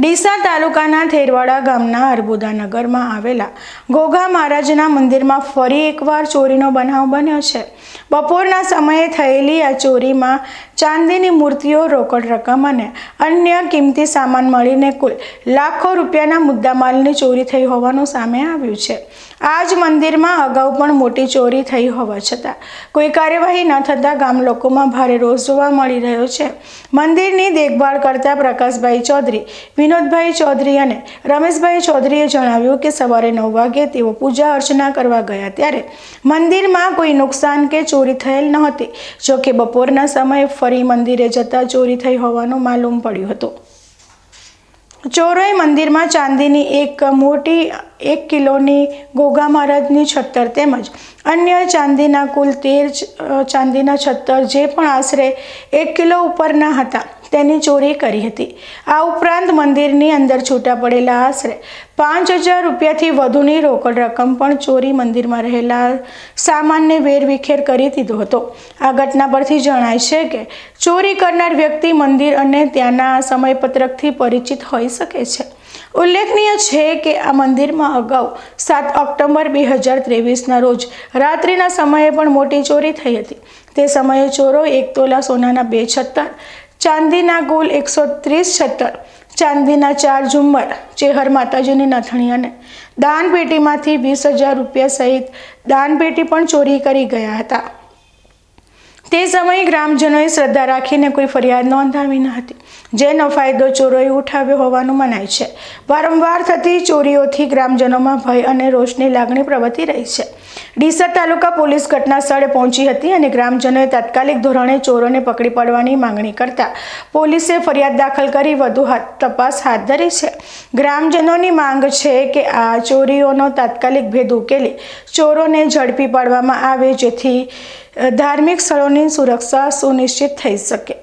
ડીસા તાલુકાના થેરવાડા ગામના અર્બુદાનગરમાં આવેલા ગોગા મહારાજના મંદિરમાં ફરી એકવાર ચોરીનો બનાવ બન્યો છે. બપોરના સમયે થયેલી આ ચોરીમાં ચાંદીની મૂર્તિઓ, રોકડ રકમ અને અન્ય કિંમતી સામાન મળીને કુલ લાખો રૂપિયાના મુદ્દામાલની ચોરી થઈ હોવાનું સામે આવ્યું છે. આ જ મંદિરમાં અગાઉ પણ મોટી ચોરી થઈ હોવા છતાં કોઈ કાર્યવાહી ન થતાં ગામ લોકોમાં ભારે રોષ જોવા મળી રહ્યો છે. મંદિરની દેખભાળ કરતા પ્રકાશભાઈ ચૌધરી વિનોદભાઈ ચૌધરી અને રમેશભાઈ ચૌધરીએ જણાવ્યું કે સવારે નવ વાગે તેઓ પૂજા અર્ચના કરવા ગયા ત્યારે મંદિરમાં કોઈ નુકસાન કે ચોરી થયેલ નહોતી જોકે બપોરના સમયે ફરી મંદિરે જતા ચોરી થઈ હોવાનું માલુમ પડ્યું હતું. ચોરોએ મંદિરમાં ચાંદીની એક મોટી એક કિલોની ગોગા મહારાજની છત્તર તેમજ અન્ય ચાંદીના કુલ તેર ચાંદીના છત્તર જે પણ આશરે એક કિલો ઉપરના હતા તેની ચોરી કરી હતી. આ ઉપરાંત મંદિરની અંદર છૂટા પડેલા આશરે પાંચ હજાર રૂપિયાથી વધુની રોકડ રકમ પણ ચોરી મંદિરમાં રહેલા સામાનને વેરવિખેર કરી દીધો હતો. આ ઘટના પરથી જણાય છે કે ચોરી કરનાર વ્યક્તિ મંદિર અને ત્યાંના સમયપત્રકથી પરિચિત હોઈ શકે છે. ઉલ્લેખનીય છે કે આ મંદિરમાં અગાઉ સાત ઓક્ટોબર બે હજાર ત્રેવીસના રોજ રાત્રિના સમયે પણ મોટી ચોરી થઈ હતી. તે સમયે ચોરો એક તોલા સોનાના બે છત્તર ચાંદીના ગોલ એકસો ત્રીસ છત્તર ચાંદીના ચાર ઝુમ્મર, ચેહર માતાજીની નથણી અને દાનપેટીમાંથી વીસ હજાર રૂપિયા સહિત દાનપેટી પણ ચોરી કરી ગયા હતા. તે સમયે ગ્રામજનોએ શ્રદ્ધા રાખીને કોઈ ફરિયાદ નોંધાવી ન હતી. જેનો ફાયદો ચોરોએ ઉઠાવ્યો હોવાનું મનાય છે. વારંવાર થતી ચોરીઓથી ગ્રામજનોમાં ભય અને રોષની લાગણી પ્રવર્તી રહી છે. ડીસર તાલુકા પોલીસ ઘટના સ્થળે પહોંચી હતી અને ગ્રામજનોએ તાત્કાલિક ધોરણે ચોરોને પકડી પાડવાની માંગણી કરતા પોલીસે ફરિયાદ દાખલ કરી વધુ તપાસ હાથ ધરી છે. ગ્રામજનોની માંગ છે કે આ ચોરીઓનો તાત્કાલિક ભેદ ઉકેલી ચોરોને ઝડપી પાડવામાં આવે જેથી ધાર્મિક સ્થળોની સુરક્ષા સુનિશ્ચિત થઈ શકે.